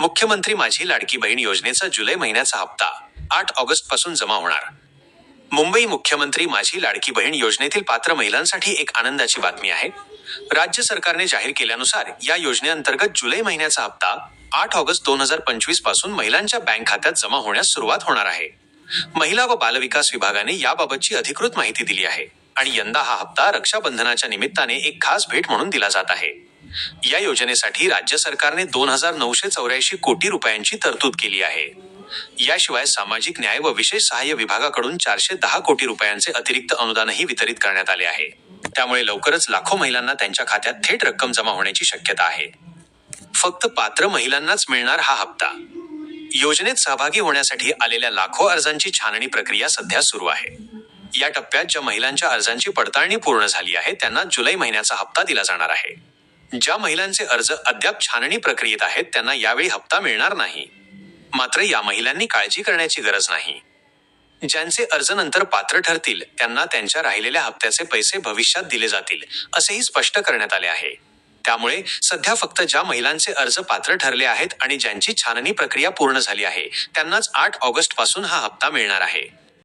मुख्यमंत्री माझी लाडकी बहीण योजनेचा जुलै महिन्याचा हप्ता आठ ऑगस्टपासून जमा होणार. मुंबई मुख्यमंत्री माझी लाडकी बहीण योजनेतील पात्र महिलांसाठी एक आनंदाची बातमी आहे. राज्य सरकारने जाहीर केल्यानुसार या योजनेअंतर्गत जुलै महिन्याचा हप्ता आठ ऑगस्ट दोन हजार पंचवीसपासून महिलांच्या बँक खात्यात जमा होण्यास सुरुवात होणार आहे. महिला व बालविकास विभागाने याबाबतची अधिकृत माहिती दिली आहे आणि यंदा हा हप्ता रक्षाबंधनाच्या निमित्ताने एक खास भेट म्हणून दिला जात आहे. या योजनेसाठी राज्य सरकारने दोन हजार नऊशे चौऱ्याऐंशी कोटी रुपयांची तरतूद केली आहे. याशिवाय सामाजिक न्याय व विशेष सहाय्य विभागाकडून चारशे दहा कोटी रुपयांचे अतिरिक्त अनुदानही वितरित करण्यात आले आहे. त्यामुळे लवकरच लाखो महिलांना त्यांच्या खात्यात थेट रक्कम जमा होण्याची शक्यता आहे. फक्त पात्र महिलांनाच मिळणार हा हप्ता. योजनेत सहभागी होण्यासाठी आलेल्या लाखो अर्जांची छाननी प्रक्रिया सध्या सुरू आहे. या टप्प्यात ज्या महिलांच्या अर्जांची पडताळणी पूर्ण झाली आहे त्यांना जुलै महिन्याचा हप्ता दिला जाणार आहे. ज्या महिलांचे अर्ज अद्याप छाननी प्रक्रियेत आहेत त्यांना यावेळी हप्ता मिळणार नाही. मात्र या महिलांनी काळजी करण्याची गरज नाही. ज्यांचे अर्ज नंतर पात्र ठरतील त्यांना त्यांच्या राहिलेल्या हप्त्याचे पैसे भविष्यात दिले जातील असेही स्पष्ट करण्यात आले आहे. त्यामुळे सध्या फक्त ज्या महिलांचे अर्ज पात्र ठरले आहेत आणि ज्यांची छाननी प्रक्रिया पूर्ण झाली आहे त्यांनाच आठ ऑगस्टपासून हा हप्ता मिळणार आहे.